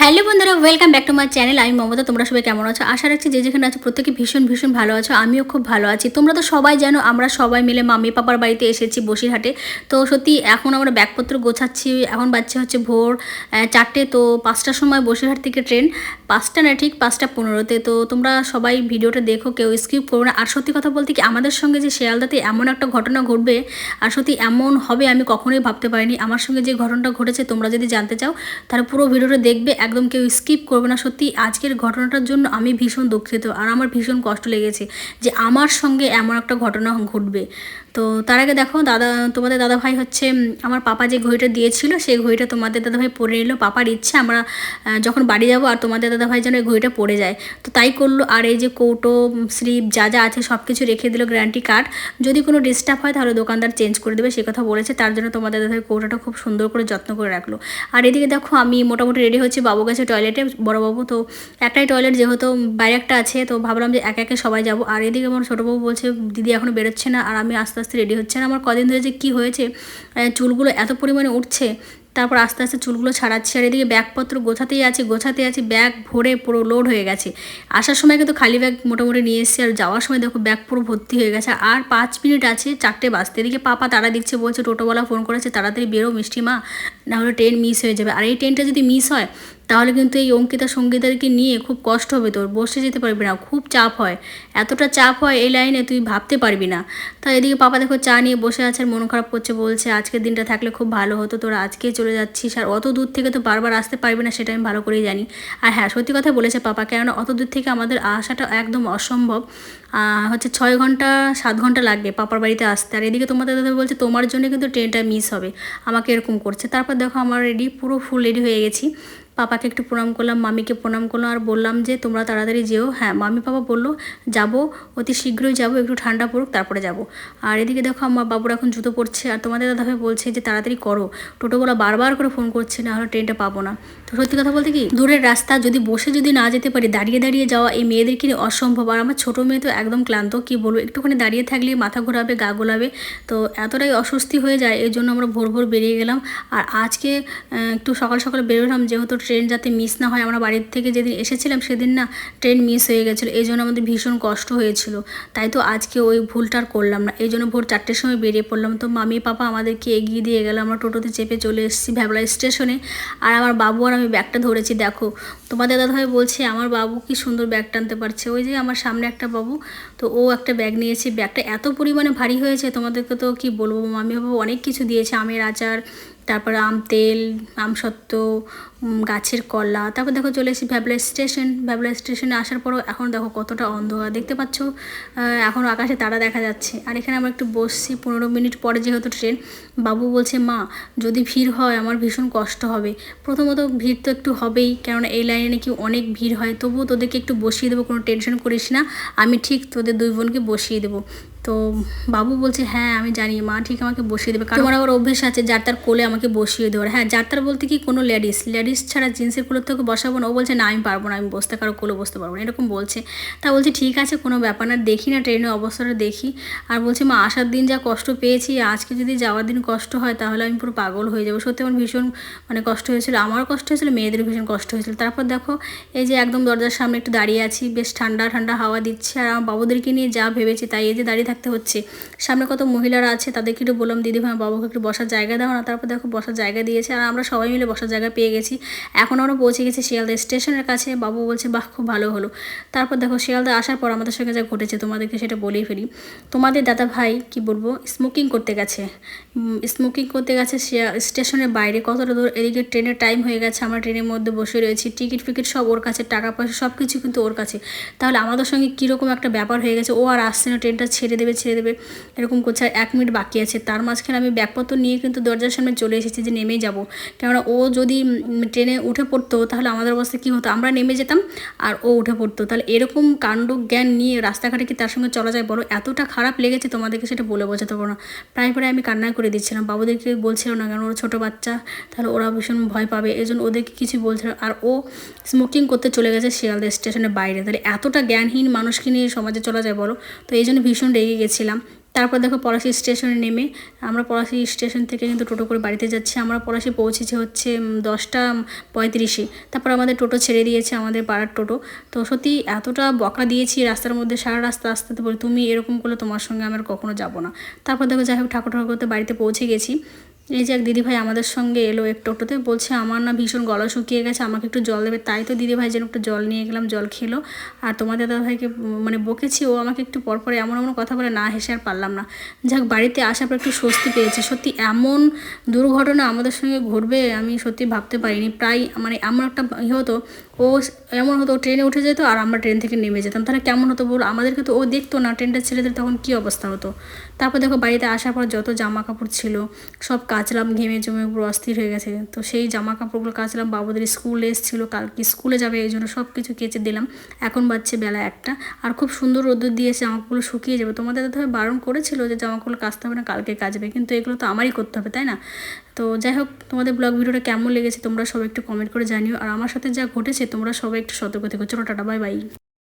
Hello বন্ধুরা welcome back to my channel আমি মমতা, তোমরা সবাই কেমন আছো? আশা রাখছি যে যেখানে আছো প্রত্যেকে ভীষণ ভীষণ ভালো আছো, আমিও খুব ভালো আছি। তোমরা তো সবাই জানো, আমরা সবাই মিলে মামি পাপার বাড়িতে এসেছি বসিরহাটে। তো সত্যি, এখন আমরা ব্যাগপত্র গোছাচ্ছি, এখন বাচ্চা হচ্ছে ভোর চারটে, তো পাঁচটার সময় বসিরহাট থেকে ট্রেন। পাঁচটা না, ঠিক পাঁচটা পনেরোতে। তো তোমরা সবাই ভিডিওটা দেখো, কেউ স্কিপ করো না। আর সত্যি কথা বলতে কি, আমাদের সঙ্গে যে শেয়ালদাতে এমন একটা ঘটনা ঘটবে, আর সত্যি এমন হবে আমি কখনোই ভাবতে পারিনি। আমার সঙ্গে যে ঘটনাটা ঘটেছে, তোমরা যদি জানতে চাও, তাহলে পুরো ভিডিওটা দেখবে একদম কেউ স্কিপ করবে না। সত্যি আজকের ঘটনাটার জন্য আমি ভীষণ দুঃখিত আর আমার ভীষণ কষ্ট লেগেছে যে আমার সঙ্গে এমন একটা ঘটনা ঘটবে। তো তার আগে দেখো, দাদা, তোমাদের দাদা ভাই হচ্ছে আমার পাপা যে ঘড়িটা দিয়েছিল সেই ঘড়িটা তোমাদের দাদা ভাই পরে নিল। পাপার ইচ্ছে, আমরা যখন বাড়ি যাব আর তোমাদের দাদা ভাই যেন এই ঘড়িটা পড়ে যায়। তো তাই করল, আর এই যে কৌটো স্লিপ যা যা আছে সব কিছু রেখে দিল গ্যারান্টি কার্ড। যদি কোনো ডিস্টার্ব হয় তাহলে দোকানদার চেঞ্জ করে দেবে, সে কথা বলেছে। তার জন্য তোমাদের দাদা ভাই কৌটোটা খুব সুন্দর করে যত্ন করে রাখল। আর এদিকে দেখো, আমি মোটামুটি রেডি হচ্ছি বাবু গেছে টয়লেটে বড়বাবু তো একটাই টয়লেট যেহেতু বাইরে একটা আছে, তো ভাবলাম যে একে একে সবাই যাব। আর এদিকে আমার ছোটোবাবু বলছে, দিদি এখনও বেরোচ্ছে না। আর আমি আস্তে আস্তে রেডি হচ্ছে। না আমার কদিন ধরে যে কী হয়েছে চুলগুলো এত পরিমাণে উঠছে, তারপর আস্তে আস্তে চুলগুলো ছাড়াচ্ছি। আর এদিকে ব্যাগপত্র গোছাতেই আছে, গোছাতে আছে, ব্যাগ ভরে পুরো লোড হয়ে গেছে। আসার সময় কিন্তু খালি ব্যাগ মোটামুটি নিয়ে এসেছি। আর যাওয়ার সময় দেখো ব্যাগ পুরো ভর্তি হয়ে গেছে। আর পাঁচ মিনিট আছে, চারটে বাজতে। এদিকে পাপা তারা দিচ্ছে বলছে, টোটোওয়ালা ফোন করেছে, তাড়াতাড়ি বেরো মিষ্টি মা নাহলে ট্রেন মিস হয়ে যাবে। আর এই ট্রেনটা যদি মিস হয় তাহলে কিন্তু এই অঙ্কিতা সঙ্গীতাকে নিয়ে খুব কষ্ট হবে তোর। বসে যেতে পারবি না, খুব চাপ হয়। এতটা চাপ হয় এই লাইনে তুই ভাবতে পারবি না। তা এদিকে পাপা দেখো চা নিয়ে বসে আছে আর মন খারাপ করছে, বলছে আজকের দিনটা থাকলে খুব ভালো হতো, তোরা আজকে চলে যাচ্ছিস আর অত দূর থেকে তো বারবার আসতে পারবি না সেটা আমি ভালো করেই জানি। আর হ্যাঁ সত্যি কথা বলেছে পাপা, কেননা অত দূর থেকে আমাদের আসাটা একদম অসম্ভব। হচ্ছে ছয় ঘণ্টা, সাত ঘণ্টা লাগবে পাপার বাড়িতে আসতে। আর এদিকে তোমাদের দাদা বলছে, তোমার জন্য কিন্তু ট্রেনটা মিস হবে। আমাকে এরকম করছে। তারপর দেখো আমার রেডি পুরো ফুল রেডি হয়ে গেছি। পাপাকে একটু প্রণাম করলাম, মামিকে প্রণাম করলাম আর বললাম যে, তোমরা তাড়াতাড়ি যেও। হ্যাঁ মামি পাপা বলল, যাব, অতি শীঘ্রই যাব, একটু ঠান্ডা পড়ুক, তারপরে যাব। আর এদিকে দেখো আমার বাবুরা এখন জুতো পড়ছে আর তোমাদের দাদাভাই বলছে যে, তাড়াতাড়ি করো। টোটোগুলো বারবার করে ফোন করছে, না হলে ট্রেনটা পাবো না। তো সত্যি কথা বলতে কি, দূরের রাস্তা, যদি বসে যদি না যেতে পারি, দাঁড়িয়ে দাঁড়িয়ে যাওয়া এই মেয়েদেরকে নিয়ে অসম্ভব। আর আমার ছোটো মেয়ে তো একদম ক্লান্ত, কি বলব, একটুখানি দাঁড়িয়ে থাকলে মাথা ঘোরাবে, গা গোলাবে। তো এতটাই অস্বস্তি হয়ে যায় এই জন্য আমরা ভোর ভোর বেরিয়ে গেলাম। আর আজকে একটু সকাল সকাল বেরোলাম, যেহেতু ট্রেন যাতে মিস না হয়। আমরা বাড়ির থেকে যেদিন এসেছিলাম সেদিন না ট্রেন মিস হয়ে গেছিল। এই জন্য আমাদের ভীষণ কষ্ট হয়েছিল। তাই তো আজকে ওই ভুলটা আর করলাম না। এই জন্য ভোর চারটের সময় বেরিয়ে পড়লাম। তো মামি, পাপা আমাদেরকে এগিয়ে দিয়ে গেল। আমরা টোটোতে চেপে চলে এসেছি ভ্যাবলা স্টেশনে। আর আমার বাবু আর আমি ব্যাগটা ধরেছি, দেখো। তোমাদের দাদাভাই বলছে, আমার বাবু কি সুন্দর ব্যাগ টানতে পারছে। ওই যে আমার সামনে একটা বাবু। তো ও একটা ব্যাগ নিয়েছে। ব্যাগটা এত পরিমাণে ভারী হয়েছে, তোমাদেরকে তো কি বলব? মামি বাবু অনেক কিছু দিয়েছে। আমের আচার তারপর আম তেল উম, গাছের কলা। তারপর দেখো চলে এসেছি ভ্যাবলা স্টেশন ভ্যাবলা স্টেশনে আসার পরও এখন দেখো কতটা অন্ধকার। দেখতে পাচ্ছ এখন আকাশে তারা দেখা যাচ্ছে। আর এখানে আমরা একটু বসছি পনেরো মিনিট পরে যেহেতু ট্রেন বাবু বলছে মা যদি ভিড় হয় আমার ভীষণ কষ্ট হবে। প্রথমত ভিড় তো একটু হবেই কেননা এই লাইনে নাকি অনেক ভিড় হয়। তবুও তোদেরকে একটু বসিয়ে দেবো কোনো টেনশন করিস না। আমি ঠিক তোদের দুই বোনকে বসিয়ে দেবো। তো বাবু বলছে হ্যাঁ আমি জানি। মা ঠিক আমাকে বসিয়ে দেবে। কারণ আমার আবার অভ্যেস আছে, যার তার কোলে আমাকে বসিয়ে দেওয়ার। হ্যাঁ যার তার বলতে কি কোনো লেডিস। লেডিস ছাড়া জিন্সের কোলের থেকে বসাবো না। ও বলছে, না, আমি পারব না। আমি বসতে কারও কোলে বসতে পারব না। এরকম বলছে। তা বলছে, ঠিক আছে, কোনো ব্যাপার না। দেখি না ট্রেনের অবস্থাটা, দেখি। আর বলছে, মা, আসার দিন যা কষ্ট পেয়েছি, আজকে যদি যাওয়ার দিন কষ্ট হয়, তাহলে আমি পুরো পাগল হয়ে যাব। সত্যি আমার ভীষণ মানে কষ্ট হয়েছিল। আমার কষ্ট হয়েছিল মেয়েদের ভীষণ কষ্ট হয়েছিল। তারপর দেখো, এই যে একদম দরজার সামনে একটু দাঁড়িয়ে আছি। বেশ ঠান্ডা ঠান্ডা হাওয়া দিচ্ছে। আর আমার বাবুদেরকে নিয়ে যা ভেবেছি, তাই এই যে দাঁড়িয়ে থাকতে হচ্ছে। সামনে কত মহিলারা আছে, তাদেরকে একটু বললাম, দিদি ভাই, বাবুকে একটু বসার জায়গা দাও না। তারপর দেখো, বসার জায়গা দিয়েছে। আর আমরা সবাই মিলে বসার জায়গা পেয়ে গেছি। এখন আমরা পৌঁছে গেছি শিয়ালদা স্টেশনের কাছে। বাবু বলছে, বাহ, খুব ভালো হলো। তারপর দেখো, শিয়ালদা আসার পর আমাদের সঙ্গে যা ঘটেছে, তোমাদেরকে সেটা বলেই ফেলি। তোমাদের দাদা ভাই, কি বলব স্মোকিং করতে গেছে। স্মোকিং করতে গেছে স্টেশনের বাইরে। কতটা দূর? এদিকে ট্রেনের টাইম হয়ে গেছে। আমরা ট্রেনের মধ্যে বসে রয়েছি। টিকিট ফিকিট সব ওর কাছে, টাকা পয়সা সব কিছু কিন্তু ওর কাছে। তাহলে আমাদের সঙ্গে কীরকম একটা ব্যাপার হয়ে গেছে? ও আর আসছে না, ট্রেনটা ছেড়ে দেবে, ছেড়ে দেবে, এরকম করছে। আর এক মিনিট বাকি আছে। তার মাঝখানে আমি ব্যাগপত্র নিয়ে কিন্তু দরজার সামনে চলে এসেছি যে নেমেই যাব। কেননা ও যদি ট্রেনে উঠে পড়তো, তাহলে আমাদের অবস্থা কী হতো? আমরা নেমে যেতাম আর ও উঠে পড়তো। তাহলে এরকম কাণ্ড জ্ঞান নিয়ে রাস্তাঘাটে কি তার সঙ্গে চলা যায় বলো? এতটা খারাপ লেগেছে তোমাদেরকে সেটা বলে বোঝাতে পারব না। প্রায় প্রায় আমি কান্নায় করে দিচ্ছিলাম। বাবুদেরকে বলছিল না কারণ ওরা ছোটো বাচ্চা, তাহলে ওরা ভীষণ ভয় পাবে। এই জন্য ওদেরকে কিছু বলছিল আর ও স্মোকিং করতে চলে গেছে শিয়ালদা স্টেশনের বাইরে। তাহলে এতটা জ্ঞানহীন মানুষকে নিয়ে সমাজে চলা যায় বলো? তো এই জন্য ভীষণ রেগে গেছিলাম। তারপর দেখো পলাশি স্টেশনে নেমে আমরা পলাশি স্টেশন থেকে কিন্তু টোটো করে বাড়িতে যাচ্ছি। আমরা পলাশি পৌঁছেছি হচ্ছে দশটা পঁয়ত্রিশে। তারপর আমাদের টোটো ছেড়ে দিয়েছে আমাদের পাড়ার টোটো। তো সত্যি এতটা বকা দিয়েছি রাস্তার মধ্যে, সারা রাস্তা আসতে বলি তুমি এরকম করলে তোমার সঙ্গে আমার কখনো যাব না। তারপর দেখো যাই হোক ঠাকুর ঠাকুর করতে বাড়িতে পৌঁছে গেছি। এই যে এক দিদিভাই আমাদের সঙ্গে এলো একটু একটুতে বলছে, আমার না ভীষণ গলা শুকিয়ে গেছে, আমাকে একটু জল দেবে। তাই তো দিদিভাই যেন একটু জল নিয়ে গেলাম, জল খেলো। আর তোমাদের দাদাভাইকে মানে বকেছি, ও আমাকে একটু পরপরে এমন এমন কথা বলে, না হেসে আর পারলাম না। যাক, বাড়িতে আসার পর একটু স্বস্তি পেয়েছি। সত্যি এমন দুর্ঘটনা আমাদের সঙ্গে ঘটবে, আমি সত্যি ভাবতে পারিনি। প্রায় মানে এমন একটা ই হতো ও এমন হতো ট্রেনে উঠে যেত আর আমরা ট্রেন থেকে নেমে যেতাম। তাহলে কেমন হতো বল? আমাদেরকে তো ও দেখতো না ট্রেনটা ছেলেদের তখন কী অবস্থা হতো। তারপর দেখো বাড়িতে আসার পর যত জামা কাপড় ছিল, সব কাচলাম, ঘেমে জমে পুরো অস্থির হয়ে গেছে। তো সেই জামা কাপড়গুলো কাচলাম, বাবুদের স্কুলে এসেছিল, কালকে স্কুলে যাবে এই জন্য সব কিছু কেচে দিলাম। এখন বাজছে বেলা একটা। আর খুব সুন্দর রোদ্দুর দিয়েছে জামাগুলো শুকিয়ে যাবে। তোমাদের দাদাভাই বারণ করেছিল যে জামাগুলো কাচতে হবে না, কালকে কাচবে। কিন্তু এগুলো তো আমারই করতে হবে, তাই না? তো যাই হোক, তোমাদের ব্লগ ভিডিওটা কেমন লেগেছে তোমরা সবাই একটু কমেন্ট করে জানিও। আর আমার সাথে যা ঘটেছে তোমরা সবাই একটু সতর্ক থেকো। চলো টাটা বাই বাই।